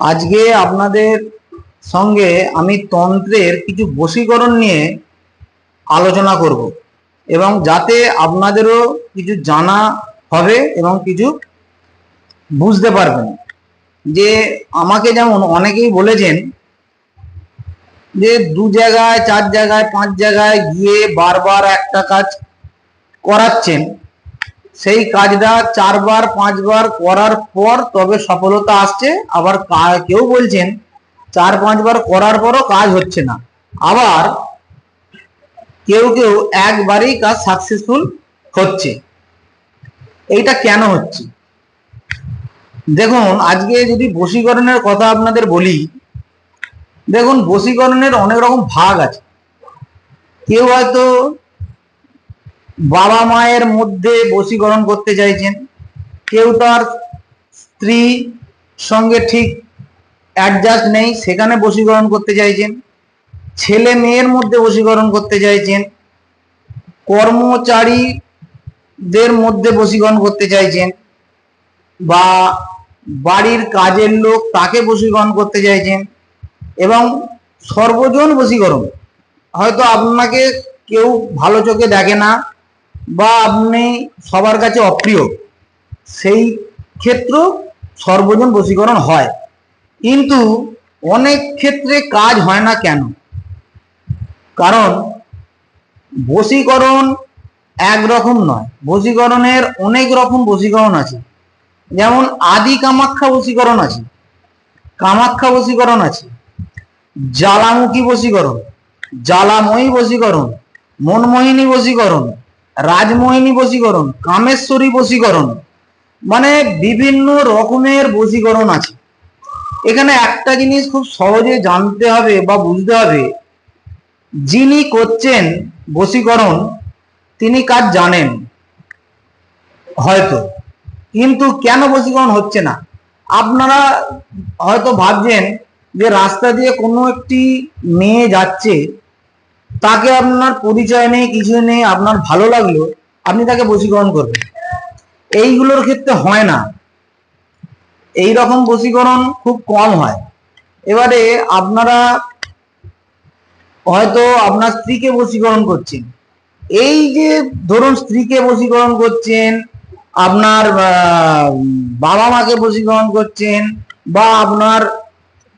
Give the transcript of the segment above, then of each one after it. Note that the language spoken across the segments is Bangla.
আজকে আপনাদের সঙ্গে আমি তন্ত্রের কিছু বশীকরণ নিয়ে আলোচনা করব এবং যাতে আপনাদেরও কিছু জানা হবে এবং কিছু বুঝতে পারবেন। যে আমাকে যেমন অনেকেই বলেছেন যে দু জায়গায়, চার জায়গায়, পাঁচ জায়গায় গিয়ে বারবার একটা কাজ করাচ্ছেন সেই কাজটা চারবার, পাঁচবার করার পর তবে সফলতা আসছে। আবার কেউ বলছেন, চার, পাঁচবার করার পরও কাজ হচ্ছে না। আবার কেউ কেউ একবারেই কাজ সাকসেসফুল হচ্ছে। এইটা কেন হচ্ছে? দেখুন, আজকে যদি বশীকরণের কথা আপনাদের বলি, দেখুন, বশীকরণের অনেক রকম ভাগ আছে। কেউ হয়তো বাবা মায়ের মধ্যে বশীকরণ করতে চাইছেন। কেউ তার স্ত্রী সঙ্গে ঠিক অ্যাডজাস্ট নেই, সেখানে বশীকরণ করতে চাইছেন। ছেলে মেয়ের মধ্যে বশীকরণ করতে চাইছেন। কর্মচারীদের মধ্যে বশীকরণ করতে চাইছেন। বা বাড়ির কাজের লোক তাকে বশীকরণ করতে চাইছেন এবং সর্বজন বশীকরণ। হয়তো আপনাকে কেউ ভালো চোখে দেখে না বা আপনি সবার কাছে অপ্রিয়, সেই ক্ষেত্র সর্বজন বশীকরণ হয়। কিন্তু অনেক ক্ষেত্রে কাজ হয় না কেন? কারণ বশীকরণ একরকম নয়, বশীকরণের অনেক রকম বশীকরণ আছে। যেমন আদি কামাখ্যা বশীকরণ আছে, কামাখ্যা বশীকরণ আছে, জ্বালামুখী বশীকরণ, জ্বালাময়ী বশীকরণ, মনমোহিনী বশীকরণ রাজমোহিনী বশীকরণ, কামেশ্বরী বশীকরণ মানে বিভিন্ন রকমের বশীকরণ আছে। এখানে একটা জিনিস খুব সহজে জানতে হবে বা বুঝতে হবে, যিনি করছেন বশীকরণ, তিনি কাজ জানেন, হয়তো। কিন্তু কেন বশীকরণ হচ্ছে না? আপনারা হয়তো ভাবছেন যে রাস্তা দিয়ে কোনো একটি মেয়ে যাচ্ছে তাকে আপনার পরিচয় নেই কিছু নেই, আপনার ভালো লাগল, আপনি তাকে বশীকরণ করবেন। এইগুলোর ক্ষেত্রে হয় না। এই রকম বশীকরণ খুব কম হয়। এবারে আপনারা হয়তো আপনার স্ত্রীকে বশীকরণ করছেন। এই যে ধরুন স্ত্রীকে বশীকরণ করছেন, আপনার বাবা মাকে বশীকরণ করছেন, বা আপনার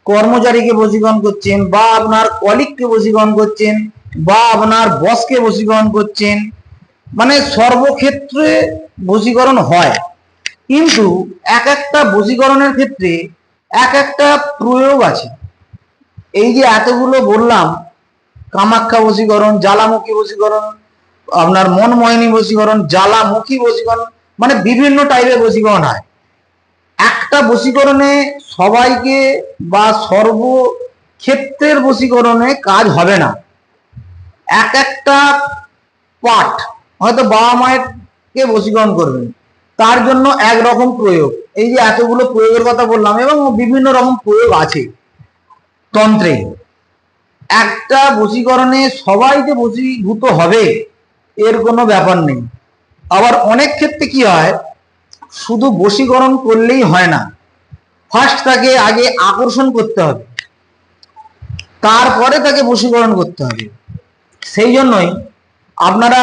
কর্মচারীকে বশীকরণ করছেন, বা আপনার কলিগকে বশীকরণ করছেন বা আপনার বসকে বশীকরণ করছেন মানে সর্বক্ষেত্রে বশীকরণ হয়। কিন্তু এক একটা বশীকরণের ক্ষেত্রে এক একটা প্রয়োগ আছে। এই যে এতগুলো বললাম, কামাখ্যা বশীকরণ, জ্বালামুখী বশীকরণ, আপনার মনমোহিনী বশীকরণ, জ্বালামুখী বশীকরণ মানে বিভিন্ন টাইপের বশীকরণ হয়। একটা বশীকরণে সবাইকে বা সর্বক্ষেত্রের বশীকরণে কাজ হবে না। এক একটা পাঠ হয়তো বাবা মায়েরকে বশীকরণ করবেন তার জন্য এক রকম প্রয়োগ। এই যে এতগুলো প্রয়োগের কথা বললাম এবং বিভিন্ন রকম প্রয়োগ আছে তন্ত্রে। একটা বশীকরণে সবাই যে বশীভূত হবে, এর কোনো ব্যাপার নেই। আবার অনেক ক্ষেত্রে কি হয়, শুধু বশীকরণ করলেই হয় না। ফার্স্ট তাকে আগে আকর্ষণ করতে হবে। তারপরে তাকে বশীকরণ করতে হবে। সেই জন্যই আপনারা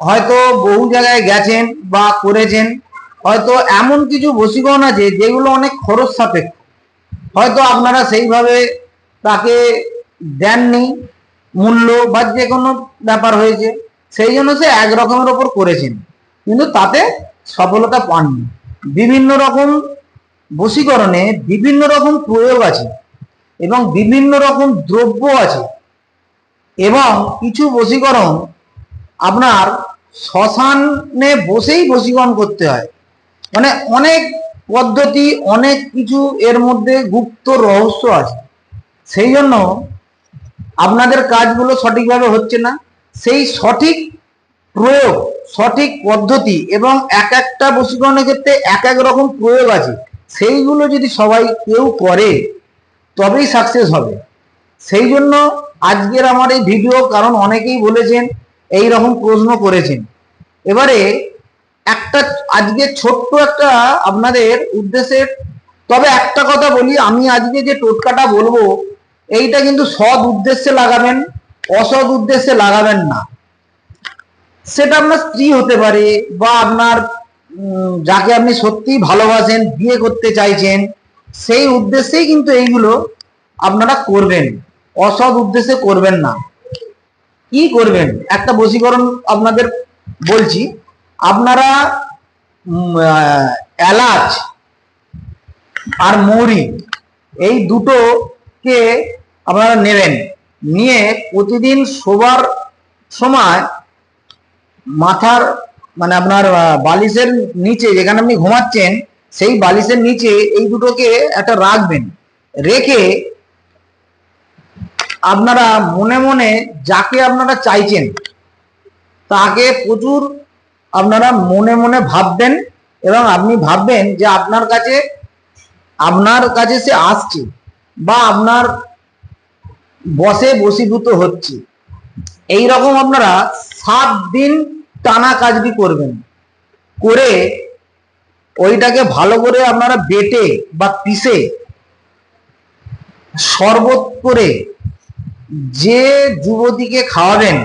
হয়তো বহু জায়গায় গেছেন বা করেছেন, হয়তো এমন কিছু বশীকরণ আছে যেগুলো অনেক খরচ সাপেক্ষ। হয়তো আপনারা সেইভাবে তাকে দেননি, মূল্য বা যে কোনো ব্যাপার হয়েছে, সেই জন্য সে এক রকমের ওপর করেছেন। কিন্তু তাতে সফলতা পাননি। বিভিন্ন রকম বশীকরণে বিভিন্ন রকম প্রয়োগ আছে এবং বিভিন্ন রকম দ্রব্য আছে। এবং কিছু বশীকরণ আপনার শ্মশানে বসেই বশীকরণ করতে হয়। মানে অনেক পদ্ধতি, অনেক কিছু এর মধ্যে গুপ্ত রহস্য আছে। সেই জন্য আপনাদের কাজগুলো সঠিকভাবে হচ্ছে না। সেই সঠিক প্রয়োগ, সঠিক পদ্ধতি এবং এক একটা বশীকরণের ক্ষেত্রে এক এক রকম প্রয়োগ আছে। সেইগুলো যদি সবাই কেউ করে, তবেই সাকসেস হবে। সেই জন্য আজকের আমার এই ভিডিও কারণ অনেকেই বলেছেন, এই রকম প্রশ্ন করেছেন। এবারে একটা, আজকে ছোট্ট একটা আপনাদের উদ্দেশ্যে, তবে একটা কথা বলি, আমি আজকে যে টোটকাটা বলব, এইটা কিন্তু সৎ উদ্দেশ্যে লাগাবেন, অসৎ উদ্দেশ্যে লাগাবেন না। সেটা আপনার স্ত্রী হতে পারে, বা আপনার যাকে আপনি সত্যিই ভালোবাসেন, বিয়ে করতে চাইছেন, সেই উদ্দেশ্যেই কিন্তু এইগুলো আপনারা করবেন। অসৎ উদ্দেশ্যে করবেন না। কি করবেন? একটা বশীকরণ আপনাদের বলছি। আপনারা এলাচ আর মৌরি এই দুটোকে আপনারা নেবেন। নিয়ে প্রতিদিন শোবার সময় মাথার মানে আপনার বালিশের নিচে যেখানে আপনি ঘুমাচ্ছেন, সেই বালিশের নিচে এই দুটোকে একটা রাখবেন। রেখে আপনারা মনে মনে যাকে আপনারা চাইছেন, তাকে প্রচুর আপনারা মনে মনে ভাববেন এবং আপনি ভাববেন যে আপনার কাছে আপনার কাছে সে আসছে বা আপনার বসে বসীভূত হচ্ছে। এই রকম আপনারা সাত দিন টানা কাজটি করবেন। করে ওইটাকে ভালো করে আপনারা বেটে বা পিষে, শরবত করে যে যুবতীকে খাওয়াবেন,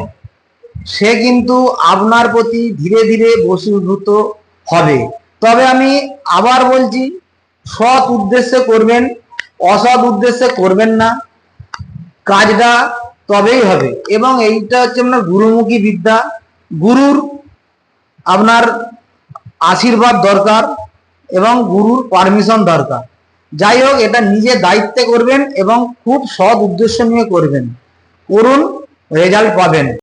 সে কিন্তু আপনার প্রতি ধীরে ধীরে বসীভূত হবে। তবে আমি আবার বলছি, সৎ উদ্দেশ্যে করবেন, অসৎ উদ্দেশ্যে করবেন না। কাজটা তবেই হবে। এবং এইটা হচ্ছে আপনার গুরুমুখী বিদ্যা। গুরুর আপনার আশীর্বাদ দরকার এবং গুরুর পারমিশন দরকার। যাই হোক, এটা নিজে দায়িত্বে করবেন এবং খুব সৎ উদ্দেশ্য নিয়ে করবেন। করুন, রেজাল্ট পাবেন।